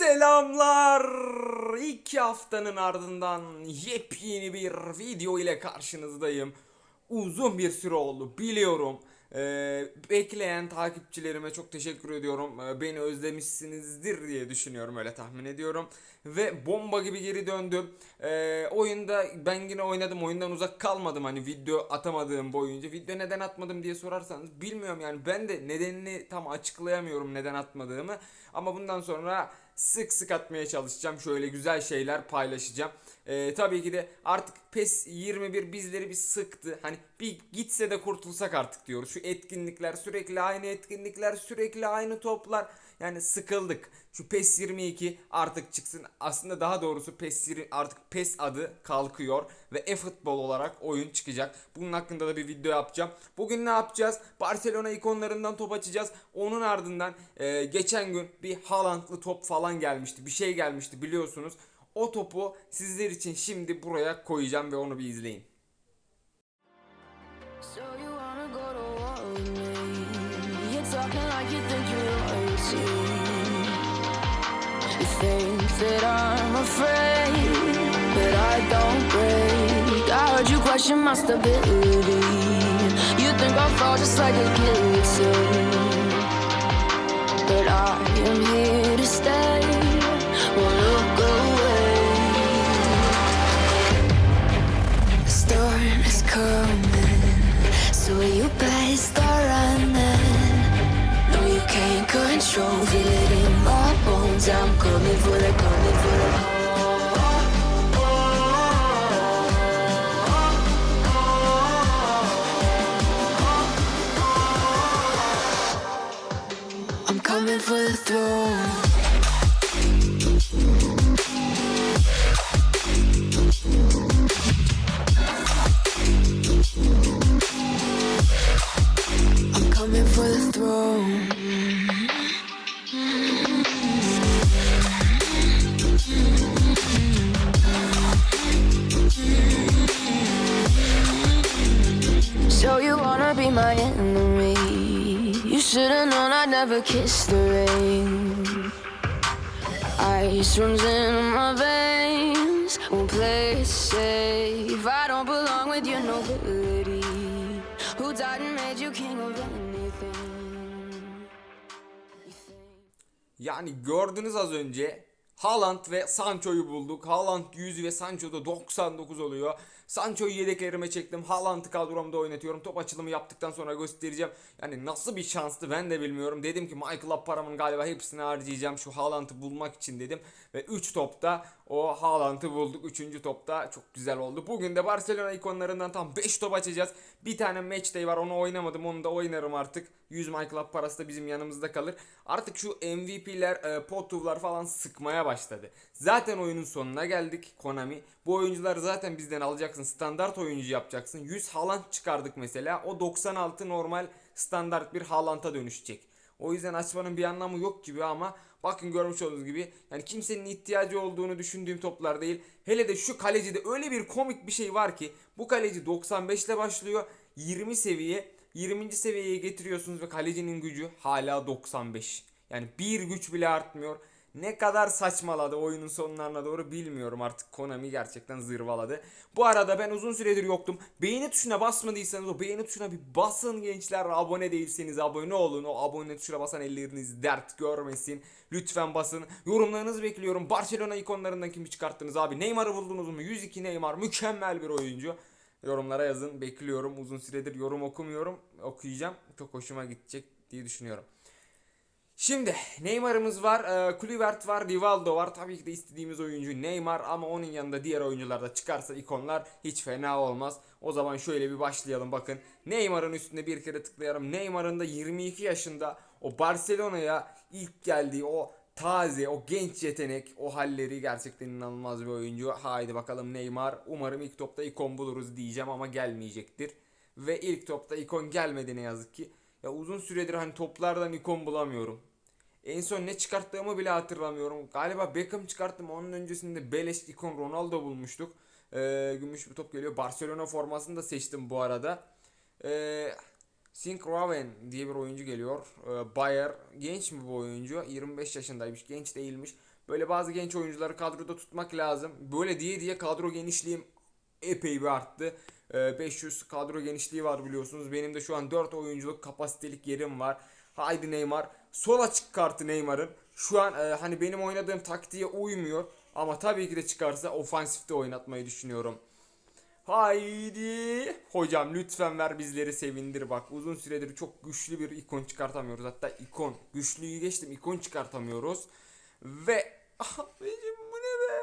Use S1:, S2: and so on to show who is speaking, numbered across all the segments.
S1: Selamlar. İki haftanın ardından yepyeni bir video ile karşınızdayım. Uzun bir süre oldu biliyorum. Ee, bekleyen takipçilerime çok teşekkür ediyorum. Ee, beni özlemişsinizdir diye düşünüyorum öyle tahmin ediyorum. Ve bomba gibi geri döndüm. Ee, oyunda ben yine oynadım. Oyundan uzak kalmadım hani video atamadığım boyunca. Video neden atmadım diye sorarsanız bilmiyorum yani ben de nedenini tam açıklayamıyorum neden atmadığımı. Ama bundan sonra sık sık atmaya çalışacağım. Şöyle güzel şeyler paylaşacağım. Ee, tabii ki de artık PES 21 bizleri bir sıktı. Hani bir gitse de kurtulsak artık diyoruz. Şu etkinlikler sürekli aynı etkinlikler sürekli aynı toplar. Yani sıkıldık. Şu PES 22 artık çıksın. Aslında daha doğrusu PES 20 artık PES adı kalkıyor ve e-futbol olarak oyun çıkacak. Bunun hakkında da bir video yapacağım. Bugün ne yapacağız? Barcelona ikonlarından top açacağız. Onun ardından e, geçen gün bir Haaland'lı top falan gelmişti. Bir şey gelmişti biliyorsunuz. O topu sizler için şimdi buraya koyacağım ve onu bir izleyin.
S2: So you wanna go to war with me? You're talking like you think you're You think that I'm afraid, but I don't break. I heard you question my stability. You think I'll fall just like a guillotine, but I am here never the rain. Ice runs in my veins. Won't play it safe. I don't belong with your nobility. Who died and made you king of anything?
S1: Yani gördünüz az önce Haaland ve Sancho'yu bulduk. Haaland 100 ve Sancho da 99 oluyor. Sancho'yu yedeklerime çektim. Haaland'ı kadromda oynatıyorum. Top açılımı yaptıktan sonra göstereceğim. Yani nasıl bir şanstı ben de bilmiyorum. Dedim ki Michael paramın galiba hepsini harcayacağım şu Haaland'ı bulmak için dedim. Ve 3 topta o Haaland'ı bulduk. 3. topta çok güzel oldu. Bugün de Barcelona ikonlarından tam 5 top açacağız. Bir tane match day var onu oynamadım. Onu da oynarım artık. 100 Michael parası da bizim yanımızda kalır. Artık şu MVP'ler, e, Potuv'lar falan sıkmaya başladı. Zaten oyunun sonuna geldik Konami. Bu oyuncuları zaten bizden alacaksın. Standart oyuncu yapacaksın. 100 Haaland çıkardık mesela. O 96 normal standart bir Haaland'a dönüşecek. O yüzden açmanın bir anlamı yok gibi ama bakın görmüş olduğunuz gibi yani kimsenin ihtiyacı olduğunu düşündüğüm toplar değil. Hele de şu kalecide öyle bir komik bir şey var ki bu kaleci 95 ile başlıyor. 20 seviye 20. seviyeye getiriyorsunuz ve kalecinin gücü hala 95. Yani bir güç bile artmıyor. Ne kadar saçmaladı oyunun sonlarına doğru bilmiyorum artık Konami gerçekten zırvaladı. Bu arada ben uzun süredir yoktum. Beğeni tuşuna basmadıysanız o beğeni tuşuna bir basın gençler. Abone değilseniz abone olun. O abone tuşuna basan elleriniz dert görmesin. Lütfen basın. Yorumlarınızı bekliyorum. Barcelona ikonlarından kimi çıkarttınız abi? Neymar'ı buldunuz mu? 102 Neymar mükemmel bir oyuncu. Yorumlara yazın. Bekliyorum. Uzun süredir yorum okumuyorum. Okuyacağım. Çok hoşuma gidecek diye düşünüyorum. Şimdi Neymar'ımız var, e, Kluivert var, Rivaldo var. Tabii ki de istediğimiz oyuncu Neymar ama onun yanında diğer oyuncular da çıkarsa ikonlar hiç fena olmaz. O zaman şöyle bir başlayalım bakın. Neymar'ın üstünde bir kere tıklayalım. Neymar'ın da 22 yaşında o Barcelona'ya ilk geldiği o taze, o genç yetenek, o halleri gerçekten inanılmaz bir oyuncu. Haydi bakalım Neymar. Umarım ilk topta ikon buluruz diyeceğim ama gelmeyecektir. Ve ilk topta ikon gelmedi ne yazık ki. Ya uzun süredir hani toplardan ikon bulamıyorum. En son ne çıkarttığımı bile hatırlamıyorum. Galiba Beckham çıkarttım. Onun öncesinde beleş ikon Ronaldo bulmuştuk. Ee, gümüş bir top geliyor. Barcelona formasını da seçtim bu arada. Ee, Sink Raven diye bir oyuncu geliyor. Ee, Bayer. Genç mi bu oyuncu? 25 yaşındaymış. Genç değilmiş. Böyle bazı genç oyuncuları kadroda tutmak lazım. Böyle diye diye kadro genişliğim epey bir arttı. Ee, 500 kadro genişliği var biliyorsunuz. Benim de şu an 4 oyunculuk kapasitelik yerim var. Haydi Neymar. Sol açık kartı Neymar'ın. Şu an e, hani benim oynadığım taktiğe uymuyor. Ama tabii ki de çıkarsa ofansifte oynatmayı düşünüyorum. Haydi. Hocam lütfen ver bizleri sevindir bak. Uzun süredir çok güçlü bir ikon çıkartamıyoruz. Hatta ikon. Güçlüyü geçtim ikon çıkartamıyoruz. Ve abicim bu ne be?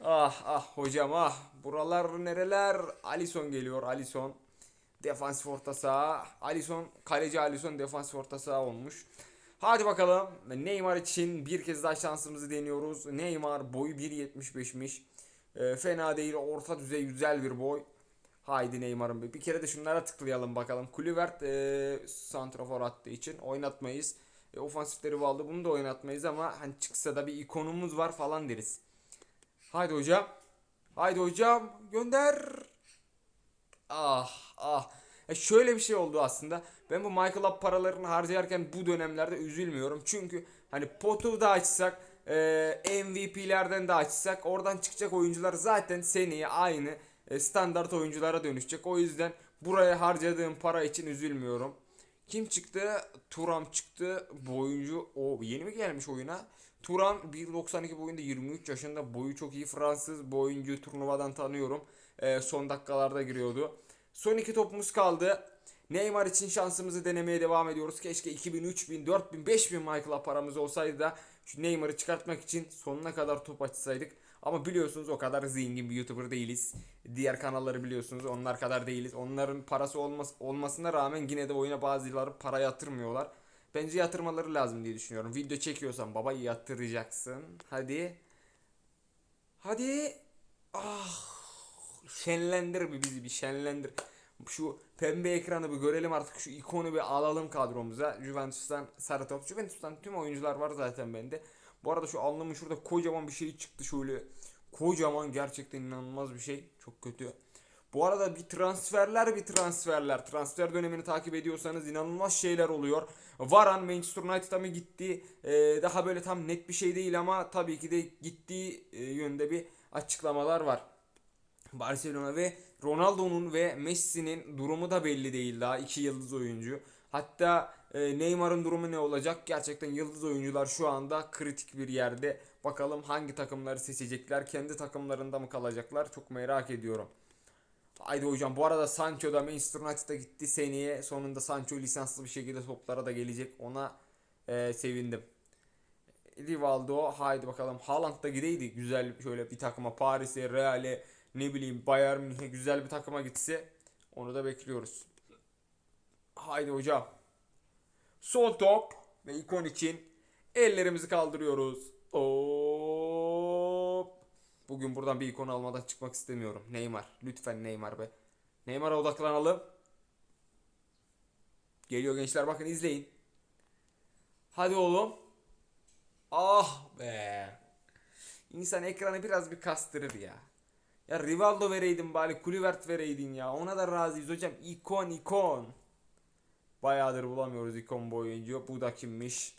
S1: Ah ah hocam ah. Buralar nereler? Alison geliyor Alison. Defansif orta saha. Alison kaleci Alison defansif orta saha olmuş. Hadi bakalım. Neymar için bir kez daha şansımızı deniyoruz. Neymar boyu 1.75'miş. Ee, fena değil. Orta düzey güzel bir boy. Haydi Neymar'ın bir. Bir kere de şunlara tıklayalım bakalım. Kulüvert e, santrafor attığı için oynatmayız. E, ofansifleri aldı bunu da oynatmayız ama hani çıksa da bir ikonumuz var falan deriz. Haydi hocam. Haydi hocam gönder. Ah ah. E şöyle bir şey oldu aslında. Ben bu Michael Up paralarını harcayarken bu dönemlerde üzülmüyorum. Çünkü hani potu da açsak, e, MVP'lerden de açsak oradan çıkacak oyuncular zaten seneye aynı e, standart oyunculara dönüşecek. O yüzden buraya harcadığım para için üzülmüyorum. Kim çıktı? Turam çıktı. Bu oyuncu o yeni mi gelmiş oyuna? Turam 1.92 boyunda 23 yaşında. Boyu çok iyi Fransız. Bu oyuncuyu turnuvadan tanıyorum. E, son dakikalarda giriyordu. Son iki topumuz kaldı. Neymar için şansımızı denemeye devam ediyoruz. Keşke 2000, 3000, 4000, 5000 Michael'a paramız olsaydı da şu Neymar'ı çıkartmak için sonuna kadar top açsaydık. Ama biliyorsunuz o kadar zengin bir YouTuber değiliz. Diğer kanalları biliyorsunuz onlar kadar değiliz. Onların parası olmas olmasına rağmen yine de oyuna bazıları para yatırmıyorlar. Bence yatırmaları lazım diye düşünüyorum. Video çekiyorsan baba yatıracaksın. Hadi. Hadi. Ah. Şenlendir bir bizi bir şenlendir. Şu pembe ekranı bir görelim artık şu ikonu bir alalım kadromuza. Juventus'tan sarı. Juventus'tan tüm oyuncular var zaten bende. Bu arada şu alnımın şurada kocaman bir şey çıktı şöyle. Kocaman gerçekten inanılmaz bir şey. Çok kötü. Bu arada bir transferler bir transferler. Transfer dönemini takip ediyorsanız inanılmaz şeyler oluyor. Varan Manchester United'a mı gitti? Ee, daha böyle tam net bir şey değil ama tabii ki de gittiği e, yönde bir açıklamalar var. Barcelona ve Ronaldo'nun ve Messi'nin durumu da belli değil daha iki yıldız oyuncu. Hatta e, Neymar'ın durumu ne olacak? Gerçekten yıldız oyuncular şu anda kritik bir yerde. Bakalım hangi takımları seçecekler? Kendi takımlarında mı kalacaklar? Çok merak ediyorum. Haydi hocam bu arada Sancho da Manchester United'a gitti seneye. Sonunda Sancho lisanslı bir şekilde toplara da gelecek. Ona e, sevindim. Rivaldo haydi bakalım Haaland da gideydi güzel şöyle bir takıma Paris'e, Real'e ne bileyim Bayern Münih'e güzel bir takıma gitse onu da bekliyoruz. Haydi hocam. Sol top ve ikon için ellerimizi kaldırıyoruz. Hop. Bugün buradan bir ikon almadan çıkmak istemiyorum. Neymar. Lütfen Neymar be. Neymar'a odaklanalım. Geliyor gençler bakın izleyin. Hadi oğlum. Ah be. İnsan ekranı biraz bir kastırır ya. Ya Rivaldo vereydin bari Kulivert vereydin ya. Ona da razıyız hocam. İkon ikon. Bayağıdır bulamıyoruz ikon bu oyuncu. Bu da kimmiş?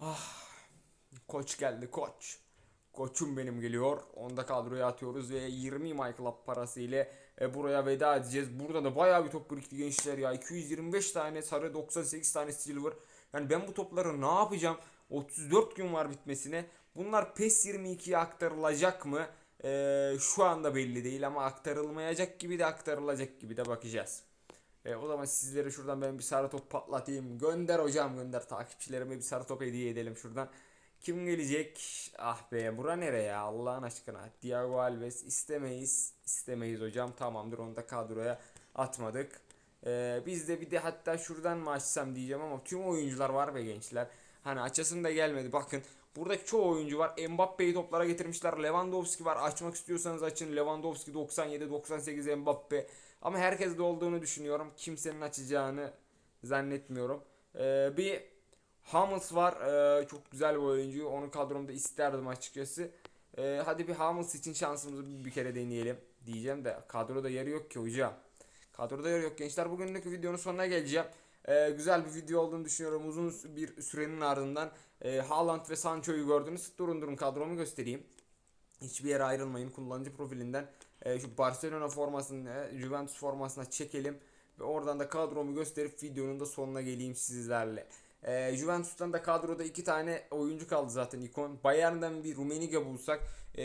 S1: Ah. Koç geldi koç. Koçum benim geliyor. Onu da kadroya atıyoruz ve 20 Michael Up parası ile e, buraya veda edeceğiz. Burada da bayağı bir top birikti gençler ya. 225 tane sarı 98 tane silver. Yani ben bu topları ne yapacağım? 34 gün var bitmesine. Bunlar PES 22'ye aktarılacak mı? Ee, şu anda belli değil ama aktarılmayacak gibi de aktarılacak gibi de bakacağız. Ee, o zaman sizlere şuradan ben bir sarı top patlatayım. Gönder hocam gönder. Takipçilerime bir sarı top hediye edelim şuradan. Kim gelecek? Ah be bura nere ya Allah'ın aşkına. Thiago Alves istemeyiz. İstemeyiz hocam. Tamamdır onu da kadroya atmadık. Ee, biz de bir de hatta şuradan mı açsam diyeceğim ama tüm oyuncular var be gençler. Hani açasın da gelmedi. Bakın buradaki çoğu oyuncu var. Mbappe'yi toplara getirmişler. Lewandowski var. Açmak istiyorsanız açın. Lewandowski 97 98 Mbappe. Ama herkes de olduğunu düşünüyorum. Kimsenin açacağını zannetmiyorum. Ee, bir Hummels var. Ee, çok güzel bir oyuncu. Onu kadromda isterdim açıkçası. Ee, hadi bir Hummels için şansımızı bir, bir kere deneyelim diyeceğim de kadroda yeri yok ki hocam. Kadroda yer yok gençler. Bugünlük videonun sonuna geleceğim. Ee, güzel bir video olduğunu düşünüyorum. Uzun bir sürenin ardından e, Haaland ve Sancho'yu gördünüz. Durun durun kadromu göstereyim. Hiçbir yere ayrılmayın. Kullanıcı profilinden e, şu Barcelona formasını, e, Juventus formasına çekelim. Ve oradan da kadromu gösterip videonun da sonuna geleyim sizlerle. E, Juventus'tan da kadroda iki tane oyuncu kaldı zaten ikon. Bayern'den bir Rummenigge bulsak e,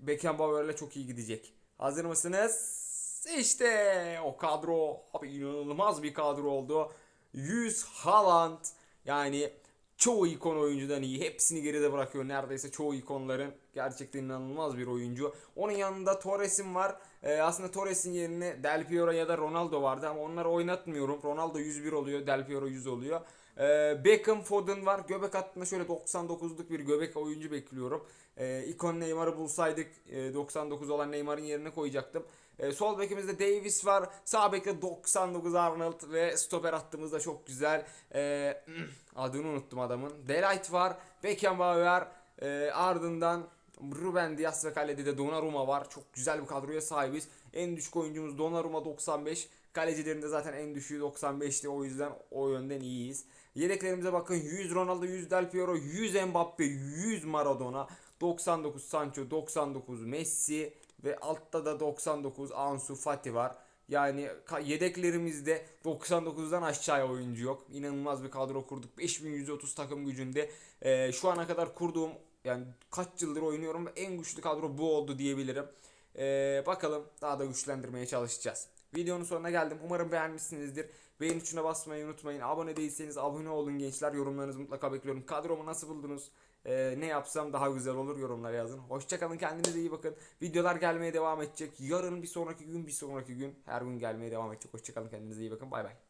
S1: Beckenbauer'la çok iyi gidecek. Hazır mısınız? İşte o kadro abi inanılmaz bir kadro oldu. 100 Haaland yani çoğu ikon oyuncudan iyi. Hepsini geride bırakıyor neredeyse çoğu ikonların. Gerçekten inanılmaz bir oyuncu. Onun yanında Torres'im var. Ee, aslında Torres'in yerine Del Piero ya da Ronaldo vardı ama onları oynatmıyorum. Ronaldo 101 oluyor, Del Piero 100 oluyor. Ee, Beckham Foden var. Göbek hattında şöyle 99'luk bir göbek oyuncu bekliyorum. Ee, ikon Neymar'ı bulsaydık e, 99 olan Neymar'ın yerine koyacaktım. Ee, sol bekimizde Davis var. Sağ bekte 99 Arnold ve stoper hattımızda çok güzel. Ee, adını unuttum adamın. Delight var. Beckenbauer. Ee, ardından Ruben Dias ve kalede de Donnarumma var. Çok güzel bir kadroya sahibiz. En düşük oyuncumuz Donnarumma 95. Kalecilerinde zaten en düşüğü 95'ti. O yüzden o yönden iyiyiz. Yedeklerimize bakın 100 Ronaldo, 100 Del Piero, 100 Mbappe, 100 Maradona, 99 Sancho, 99 Messi ve altta da 99 Ansu Fati var. Yani yedeklerimizde 99'dan aşağıya oyuncu yok. İnanılmaz bir kadro kurduk. 5130 takım gücünde. Ee, şu ana kadar kurduğum yani kaç yıldır oynuyorum en güçlü kadro bu oldu diyebilirim. Ee, bakalım daha da güçlendirmeye çalışacağız. Videonun sonuna geldim. Umarım beğenmişsinizdir. Beğeni tuşuna basmayı unutmayın. Abone değilseniz abone olun gençler. Yorumlarınızı mutlaka bekliyorum. Kadromu nasıl buldunuz? Ee, ne yapsam daha güzel olur yorumlara yazın. Hoşçakalın kendinize iyi bakın. Videolar gelmeye devam edecek. Yarın bir sonraki gün bir sonraki gün her gün gelmeye devam edecek. Hoşçakalın kendinize iyi bakın. Bay bay.